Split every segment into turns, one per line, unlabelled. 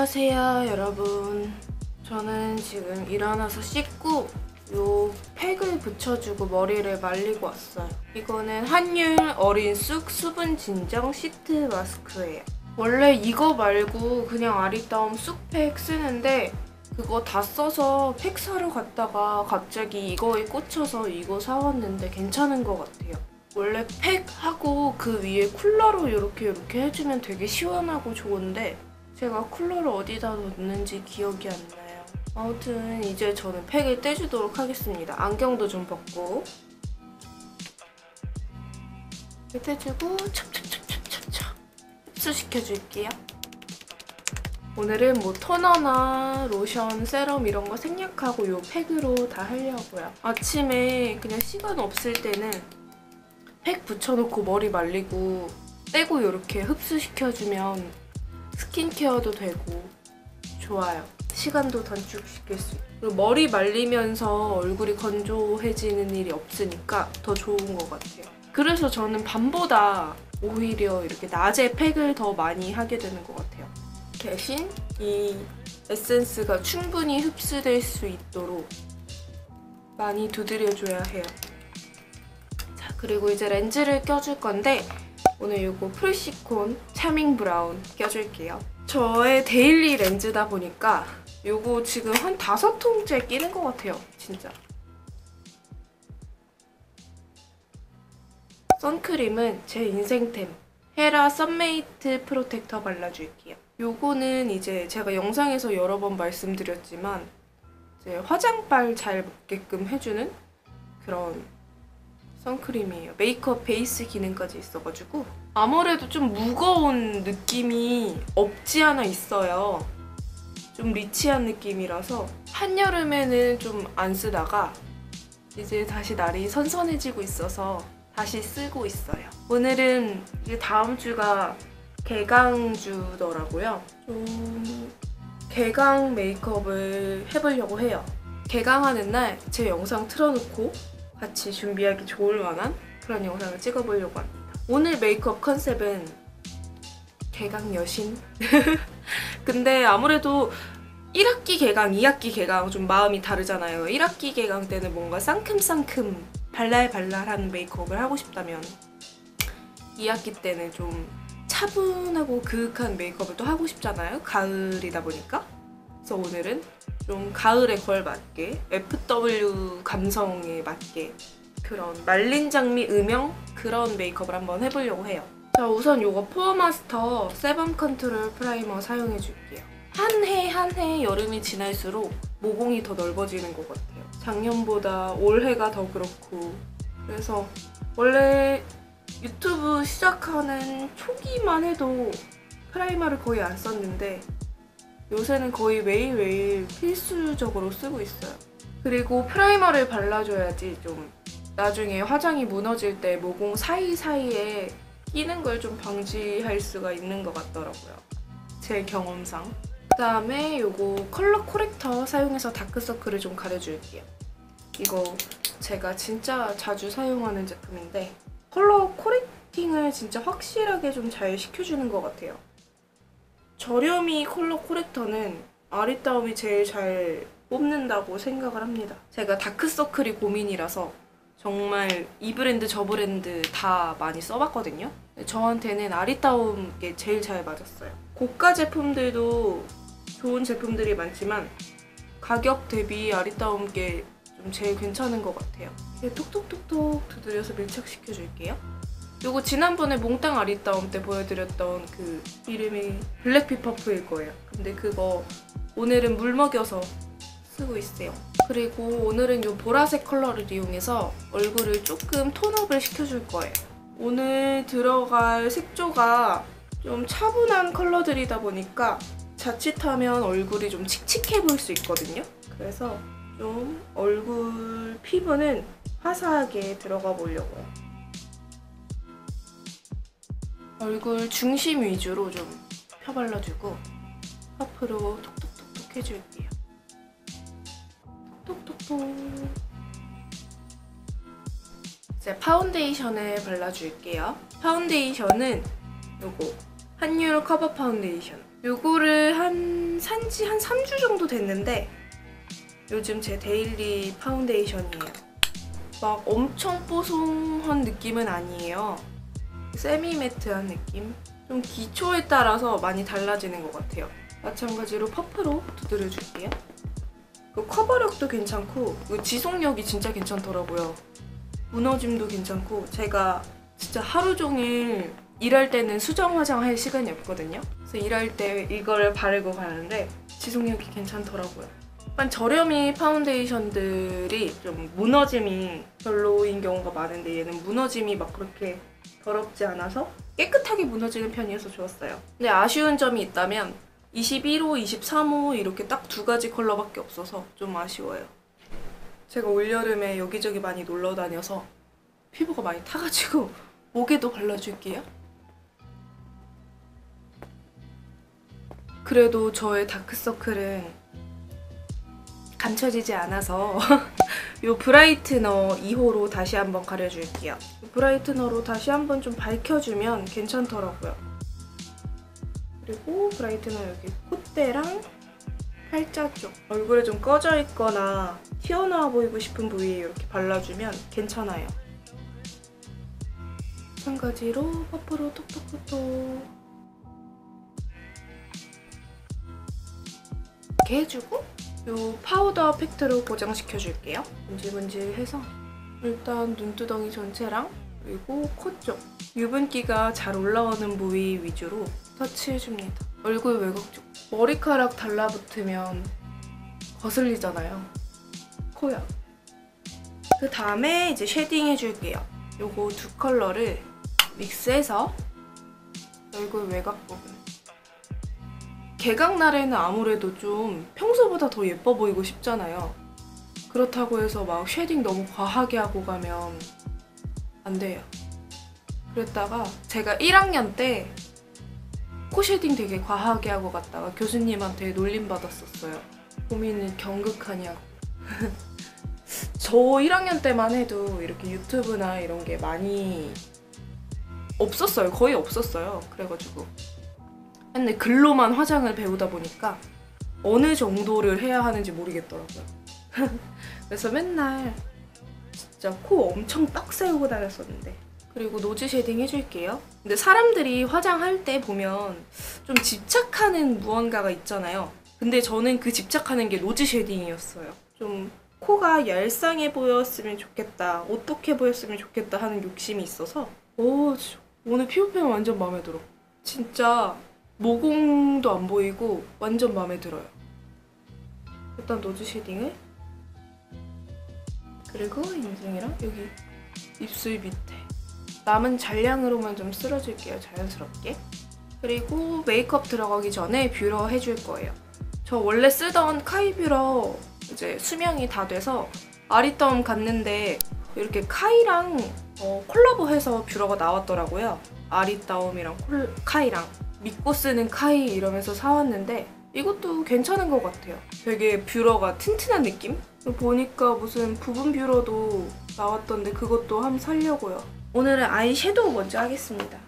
안녕하세요 여러분. 저는 지금 일어나서 씻고 요 팩을 붙여주고 머리를 말리고 왔어요. 이거는 한율 어린 쑥 수분 진정 시트 마스크예요. 원래 이거 말고 그냥 아리따움 쑥팩 쓰는데 그거 다 써서 팩 사러 갔다가 갑자기 이거에 꽂혀서 이거 사왔는데 괜찮은 것 같아요. 원래 팩하고 그 위에 쿨러로 이렇게 이렇게 해주면 되게 시원하고 좋은데 제가 쿨러를 어디다 놓는지 기억이 안 나요. 아무튼 이제 저는 팩을 떼주도록 하겠습니다. 안경도 좀 벗고 떼주고 찹찹찹찹찹찹 흡수시켜줄게요. 오늘은 뭐 토너나 로션, 세럼 이런 거 생략하고 요 팩으로 다 하려고요. 아침에 그냥 시간 없을 때는 팩 붙여놓고 머리 말리고 떼고 이렇게 흡수시켜주면 스킨케어도 되고 좋아요. 시간도 단축시킬 수 있고 그리고 머리 말리면서 얼굴이 건조해지는 일이 없으니까 더 좋은 것 같아요. 그래서 저는 밤보다 오히려 이렇게 낮에 팩을 더 많이 하게 되는 것 같아요. 대신 이 에센스가 충분히 흡수될 수 있도록 많이 두드려줘야 해요. 자, 그리고 이제 렌즈를 껴줄 건데 오늘 이거 프리시콘 차밍 브라운 껴줄게요. 저의 데일리 렌즈다 보니까 이거 지금 한 다섯 통째 끼는 것 같아요. 진짜. 선크림은 제 인생템 헤라 썬메이트 프로텍터 발라줄게요. 요거는 이제 제가 영상에서 여러 번 말씀드렸지만 화장빨 잘 먹게끔 해주는 그런 선크림이에요. 메이크업 베이스 기능까지 있어가지고 아무래도 좀 무거운 느낌이 없지 않아 있어요. 좀 리치한 느낌이라서 한여름에는 좀 안 쓰다가 이제 다시 날이 선선해지고 있어서 다시 쓰고 있어요. 오늘은 이제 다음 주가 개강주더라고요. 좀 개강 메이크업을 해보려고 해요. 개강하는 날 제 영상 틀어놓고 같이 준비하기 좋을 만한 그런 영상을 찍어보려고 합니다. 오늘 메이크업 컨셉은 개강 여신? 근데 아무래도 1학기 개강, 2학기 개강 좀 마음이 다르잖아요. 1학기 개강 때는 뭔가 상큼상큼 발랄발랄한 메이크업을 하고 싶다면 2학기 때는 좀 차분하고 그윽한 메이크업을 또 하고 싶잖아요. 가을이다 보니까. 그래서 오늘은 좀 가을에 걸맞게 FW 감성에 맞게 그런 말린 장미 음영 그런 메이크업을 한번 해보려고 해요. 자 우선 이거 포어마스터 세범 컨트롤 프라이머 사용해줄게요. 한 해 한 해 여름이 지날수록 모공이 더 넓어지는 것 같아요. 작년보다 올해가 더 그렇고 그래서 원래 유튜브 시작하는 초기만 해도 프라이머를 거의 안 썼는데 요새는 거의 매일매일 필수적으로 쓰고 있어요. 그리고 프라이머를 발라줘야지 좀 나중에 화장이 무너질 때 모공 사이사이에 끼는 걸 좀 방지할 수가 있는 것 같더라고요. 제 경험상. 그 다음에 이거 컬러 코렉터 사용해서 다크서클을 좀 가려줄게요. 이거 제가 진짜 자주 사용하는 제품인데 컬러 코렉팅을 진짜 확실하게 좀 잘 시켜주는 것 같아요. 저렴이 컬러 코렉터는 아리따움이 제일 잘 뽑는다고 생각을 합니다. 제가 다크서클이 고민이라서 정말 이 브랜드 저 브랜드 다 많이 써봤거든요. 저한테는 아리따움 게 제일 잘 맞았어요. 고가 제품들도 좋은 제품들이 많지만 가격 대비 아리따움 게 좀 제일 괜찮은 것 같아요. 톡톡톡톡 두드려서 밀착시켜줄게요. 요거 지난번에 몽땅 아리따움 때 보여드렸던 그 이름이 블랙피퍼프일 거예요. 근데 그거 오늘은 물 먹여서 쓰고 있어요. 그리고 오늘은 이 보라색 컬러를 이용해서 얼굴을 조금 톤업을 시켜줄 거예요. 오늘 들어갈 색조가 좀 차분한 컬러들이다 보니까 자칫하면 얼굴이 좀 칙칙해 보일 수 있거든요. 그래서 좀 얼굴 피부는 화사하게 들어가 보려고요. 얼굴 중심 위주로 좀 펴발라주고 앞으로 톡톡톡톡 해줄게요. 톡톡톡톡 이제 파운데이션을 발라줄게요. 파운데이션은 요거 한유로 커버 파운데이션. 요거를 한 산지 한 3주 정도 됐는데 요즘 제 데일리 파운데이션이에요. 막 엄청 뽀송한 느낌은 아니에요. 세미 매트한 느낌? 좀 기초에 따라서 많이 달라지는 것 같아요. 마찬가지로 퍼프로 두드려줄게요. 그 커버력도 괜찮고 그 지속력이 진짜 괜찮더라고요. 무너짐도 괜찮고 제가 진짜 하루 종일 일할 때는 수정 화장할 시간이 없거든요. 그래서 일할 때 이걸 바르고 가는데 지속력이 괜찮더라고요. 약간 저렴이 파운데이션들이 좀 무너짐이 별로인 경우가 많은데 얘는 무너짐이 막 그렇게 더럽지 않아서 깨끗하게 무너지는 편이어서 좋았어요. 근데 아쉬운 점이 있다면 21호, 23호 이렇게 딱 두 가지 컬러밖에 없어서 좀 아쉬워요. 제가 올여름에 여기저기 많이 놀러 다녀서 피부가 많이 타가지고 목에도 발라줄게요. 그래도 저의 다크서클은 감춰지지 않아서 이 브라이트너 2호로 다시 한번 가려줄게요. 이 브라이트너로 다시 한번 좀 밝혀주면 괜찮더라고요. 그리고 브라이트너 여기 콧대랑 팔자 쪽 얼굴에 좀 꺼져 있거나 튀어나와 보이고 싶은 부위에 이렇게 발라주면 괜찮아요. 마찬가지로 퍼프로 톡톡톡톡 이렇게 해주고 이 파우더 팩트로 고정시켜줄게요. 문질문질해서 일단 눈두덩이 전체랑 그리고 코 쪽 유분기가 잘 올라오는 부위 위주로 터치해줍니다. 얼굴 외곽 쪽 머리카락 달라붙으면 거슬리잖아요. 코야. 그 다음에 이제 쉐딩 해줄게요. 요거 두 컬러를 믹스해서 얼굴 외곽 부분 개강 날에는 아무래도 좀 평소보다 더 예뻐 보이고 싶잖아요. 그렇다고 해서 막 쉐딩 너무 과하게 하고 가면 안 돼요. 그랬다가 제가 1학년 때 코 쉐딩 되게 과하게 하고 갔다가 교수님한테 놀림 받았었어요. 고민을 경극하냐고. 저 1학년 때만 해도 이렇게 유튜브나 이런 게 많이 없었어요. 거의 없었어요. 그래가지고 근데 글로만 화장을 배우다 보니까 어느 정도를 해야 하는지 모르겠더라고요. 그래서 맨날 진짜 코 엄청 딱 세우고 다녔었는데 그리고 노즈 쉐딩 해줄게요. 근데 사람들이 화장할 때 보면 좀 집착하는 무언가가 있잖아요. 근데 저는 그 집착하는 게 노즈 쉐딩이었어요. 좀 코가 얄쌍해 보였으면 좋겠다, 오똑해 보였으면 좋겠다 하는 욕심이 있어서 오, 오늘 피부 표현 완전 마음에 들어. 진짜 모공도 안 보이고 완전 마음에 들어요. 일단 노즈 쉐딩을 그리고 인중이랑 여기 입술 밑에 남은 잔량으로만 좀 쓸어줄게요. 자연스럽게. 그리고 메이크업 들어가기 전에 뷰러 해줄 거예요. 저 원래 쓰던 카이 뷰러 이제 수명이 다 돼서 아리따움 갔는데 이렇게 카이랑 어, 콜라보해서 뷰러가 나왔더라고요. 아리따움이랑 콜, 카이랑 믿고 쓰는 카이 이러면서 사왔는데 이것도 괜찮은 것 같아요. 되게 뷰러가 튼튼한 느낌? 보니까 무슨 부분 뷰러도 나왔던데 그것도 한번 살려고요. 오늘은 아이섀도우 먼저 하겠습니다.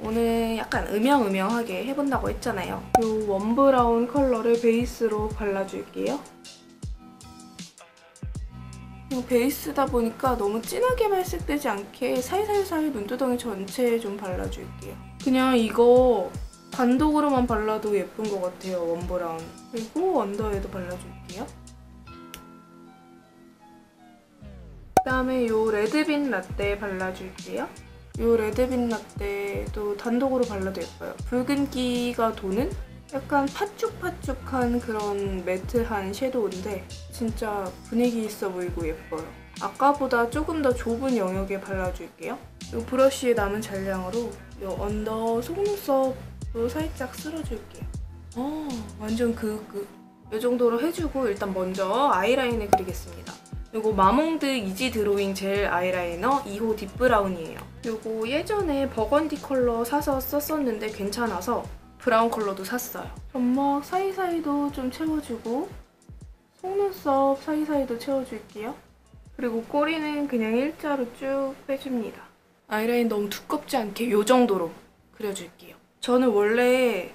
오늘 약간 음영음영하게 해본다고 했잖아요. 이 원 브라운 컬러를 베이스로 발라줄게요. 베이스다 보니까 너무 진하게 발색되지 않게 살살살 눈두덩이 전체에 좀 발라줄게요. 그냥 이거 단독으로만 발라도 예쁜 것 같아요, 원 브라운. 그리고 언더에도 발라줄게요. 그다음에 이 레드빈 라떼 발라줄게요. 이 레드빈 라떼도 단독으로 발라도 예뻐요. 붉은기가 도는 약간 팥죽팥죽한 그런 매트한 섀도우인데 진짜 분위기 있어 보이고 예뻐요. 아까보다 조금 더 좁은 영역에 발라줄게요. 이 브러쉬에 남은 잔량으로 이 언더 속눈썹으 로 살짝 쓸어줄게요. 어, 완전 그윽그. 이 정도로 해주고 일단 먼저 아이라인을 그리겠습니다. 이거 마몽드 이지 드로잉 젤 아이라이너 2호 딥브라운이에요. 이거 예전에 버건디 컬러 사서 썼었는데 괜찮아서 브라운 컬러도 샀어요. 점막 사이사이도 좀 채워주고 속눈썹 사이사이도 채워줄게요. 그리고 꼬리는 그냥 일자로 쭉 빼줍니다. 아이라인 너무 두껍지 않게 이 정도로 그려줄게요. 저는 원래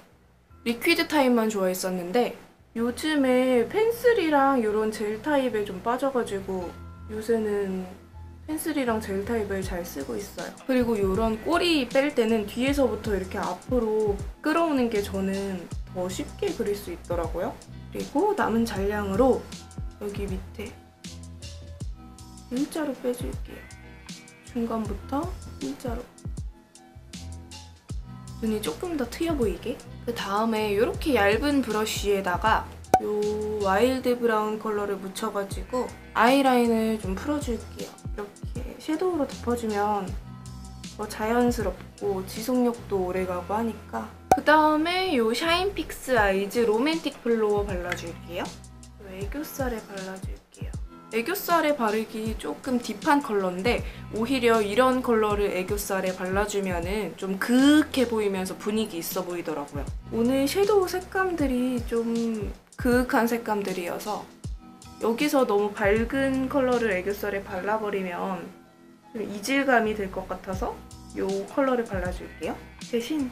리퀴드 타입만 좋아했었는데 요즘에 펜슬이랑 이런 젤 타입에 좀 빠져가지고 요새는 펜슬이랑 젤 타입을 잘 쓰고 있어요. 그리고 이런 꼬리 뺄 때는 뒤에서부터 이렇게 앞으로 끌어오는 게 저는 더 쉽게 그릴 수 있더라고요. 그리고 남은 잔량으로 여기 밑에 일자로 빼줄게요. 중간부터 일자로. 눈이 조금 더 트여 보이게. 그 다음에 이렇게 얇은 브러쉬에다가 요 와일드 브라운 컬러를 묻혀가지고 아이라인을 좀 풀어줄게요. 이렇게 섀도우로 덮어주면 더 자연스럽고 지속력도 오래가고 하니까 그 다음에 요 샤인픽스 아이즈 로맨틱 플로어 발라줄게요. 요 애교살에 발라줄게요. 애교살에 바르기 조금 딥한 컬러인데 오히려 이런 컬러를 애교살에 발라주면 좀 그윽해 보이면서 분위기 있어 보이더라고요. 오늘 섀도우 색감들이 좀 그윽한 색감들이어서 여기서 너무 밝은 컬러를 애교살에 발라버리면 좀 이질감이 될것 같아서 이 컬러를 발라줄게요. 대신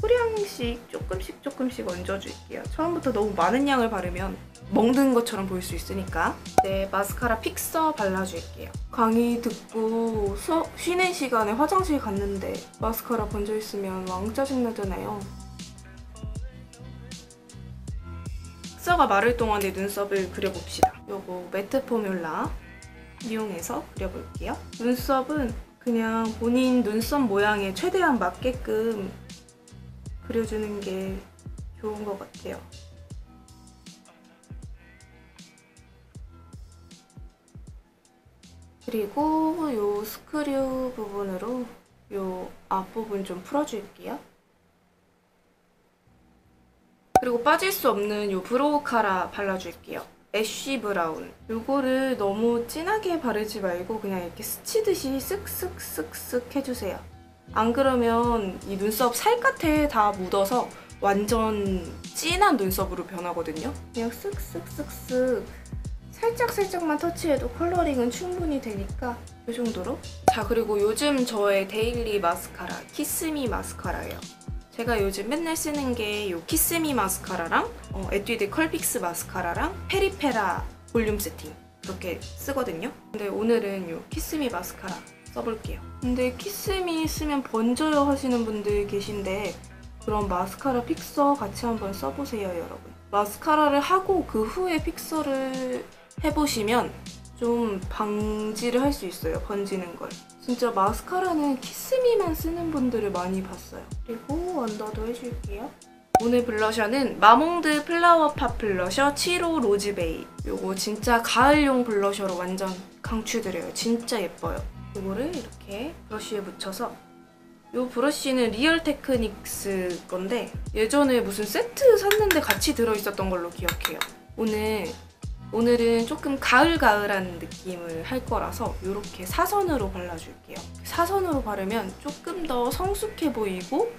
소량씩 조금씩 조금씩 얹어줄게요. 처음부터 너무 많은 양을 바르면 먹는 것처럼 보일 수 있으니까 네, 마스카라 픽서 발라줄게요. 강의 듣고 수업 쉬는 시간에 화장실 갔는데 마스카라 번져있으면 왕 짜증나잖아요. 픽서가 마를 동안에 눈썹을 그려봅시다. 요거 매트 포뮬라 이용해서 그려볼게요. 눈썹은 그냥 본인 눈썹 모양에 최대한 맞게끔 그려주는 게 좋은 것 같아요. 그리고 요 스크류 부분으로 요 앞부분 좀 풀어줄게요. 그리고 빠질 수 없는 요 브로우 카라 발라줄게요. 애쉬 브라운. 요거를 너무 진하게 바르지 말고 그냥 이렇게 스치듯이 쓱쓱쓱쓱 해주세요. 안 그러면 이 눈썹 살갗에 다 묻어서 완전 진한 눈썹으로 변하거든요. 그냥 쓱쓱쓱쓱 살짝살짝만 터치해도 컬러링은 충분히 되니까 이 정도로. 자 그리고 요즘 저의 데일리 마스카라 키스미 마스카라예요. 제가 요즘 맨날 쓰는 게 이 키스미 마스카라랑 어, 에뛰드 컬픽스 마스카라랑 페리페라 볼륨 세팅 이렇게 쓰거든요. 근데 오늘은 이 키스미 마스카라 써볼게요. 근데 키스미 쓰면 번져요 하시는 분들 계신데 그럼 마스카라 픽서 같이 한번 써보세요 여러분. 마스카라를 하고 그 후에 픽서를 해보시면 좀 방지를 할 수 있어요 번지는 걸. 진짜 마스카라는 키스미만 쓰는 분들을 많이 봤어요. 그리고 언더도 해줄게요. 오늘 블러셔는 마몽드 플라워 팝 블러셔 7호 로즈베이. 요거 진짜 가을용 블러셔로 완전 강추드려요. 진짜 예뻐요. 요거를 이렇게 브러쉬에 묻혀서 요 브러쉬는 리얼 테크닉스 건데 예전에 무슨 세트 샀는데 같이 들어있었던 걸로 기억해요. 오늘 오늘은 조금 가을가을한 느낌을 할 거라서 이렇게 사선으로 발라줄게요. 사선으로 바르면 조금 더 성숙해 보이고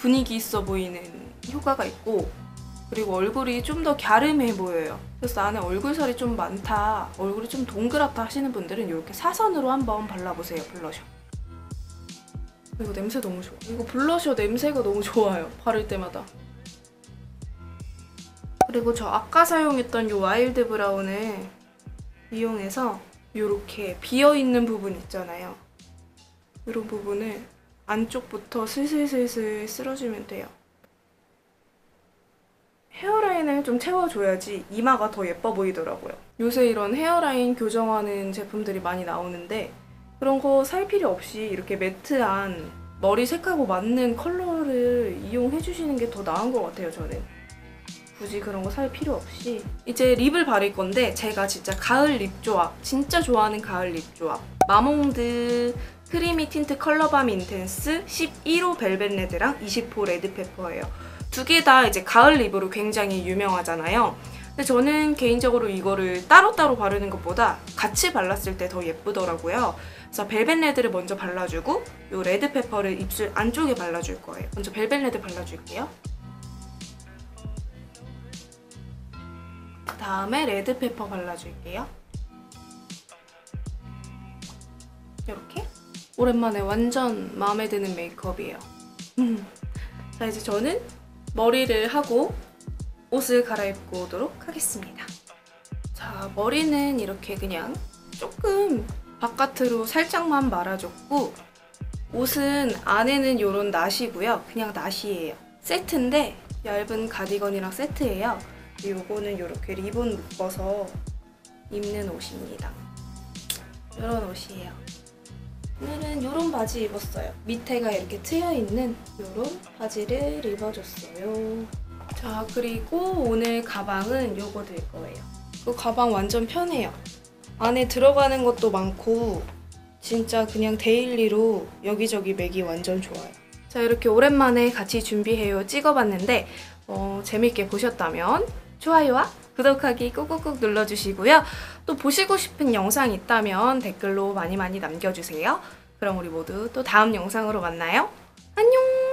분위기 있어 보이는 효과가 있고 그리고 얼굴이 좀 더 갸름해 보여요. 그래서 나는 얼굴살이 좀 많다, 얼굴이 좀 동그랗다 하시는 분들은 이렇게 사선으로 한번 발라보세요, 블러셔. 이거 냄새 너무 좋아. 이거 블러셔 냄새가 너무 좋아요, 바를 때마다. 그리고 저 아까 사용했던 이 와일드 브라운을 이용해서 이렇게 비어있는 부분 있잖아요. 이런 부분을 안쪽부터 슬슬슬슬 쓸어주면 돼요. 헤어라인을 좀 채워줘야지 이마가 더 예뻐 보이더라고요. 요새 이런 헤어라인 교정하는 제품들이 많이 나오는데 그런 거 살 필요 없이 이렇게 매트한 머리 색하고 맞는 컬러를 이용해 주시는 게 더 나은 것 같아요, 저는. 굳이 그런 거 살 필요 없이 이제 립을 바를 건데 제가 진짜 가을 립 조합 진짜 좋아하는 가을 립 조합 마몽드 크리미 틴트 컬러밤 인텐스 11호 벨벳 레드랑 20호 레드페퍼예요 두 개 다 이제 가을 립으로 굉장히 유명하잖아요 근데 저는 개인적으로 이거를 따로따로 바르는 것보다 같이 발랐을 때 더 예쁘더라고요 그래서 벨벳 레드를 먼저 발라주고 이 레드페퍼를 입술 안쪽에 발라줄 거예요 먼저 벨벳 레드 발라줄게요 다음에 레드페퍼 발라줄게요. 이렇게 오랜만에 완전 마음에 드는 메이크업이에요. 음. 자 이제 저는 머리를 하고 옷을 갈아입고 오도록 하겠습니다. 자 머리는 이렇게 그냥 조금 바깥으로 살짝만 말아줬고 옷은 안에는 이런 나시고요. 그냥 나시예요. 세트인데 얇은 가디건이랑 세트예요. 요거는 이렇게 리본 묶어서 입는 옷입니다. 이런 옷이에요. 오늘은 이런 바지 입었어요. 밑에가 이렇게 트여 있는 이런 바지를 입어줬어요. 자 그리고 오늘 가방은 요거 들 거예요. 그 가방 완전 편해요. 안에 들어가는 것도 많고 진짜 그냥 데일리로 여기저기 매기 완전 좋아요. 자 이렇게 오랜만에 같이 준비해요 찍어봤는데 어, 재밌게 보셨다면 좋아요와 구독하기 꾹꾹꾹 눌러주시고요. 또 보시고 싶은 영상 있다면 댓글로 많이 많이 남겨주세요. 그럼 우리 모두 또 다음 영상으로 만나요. 안녕!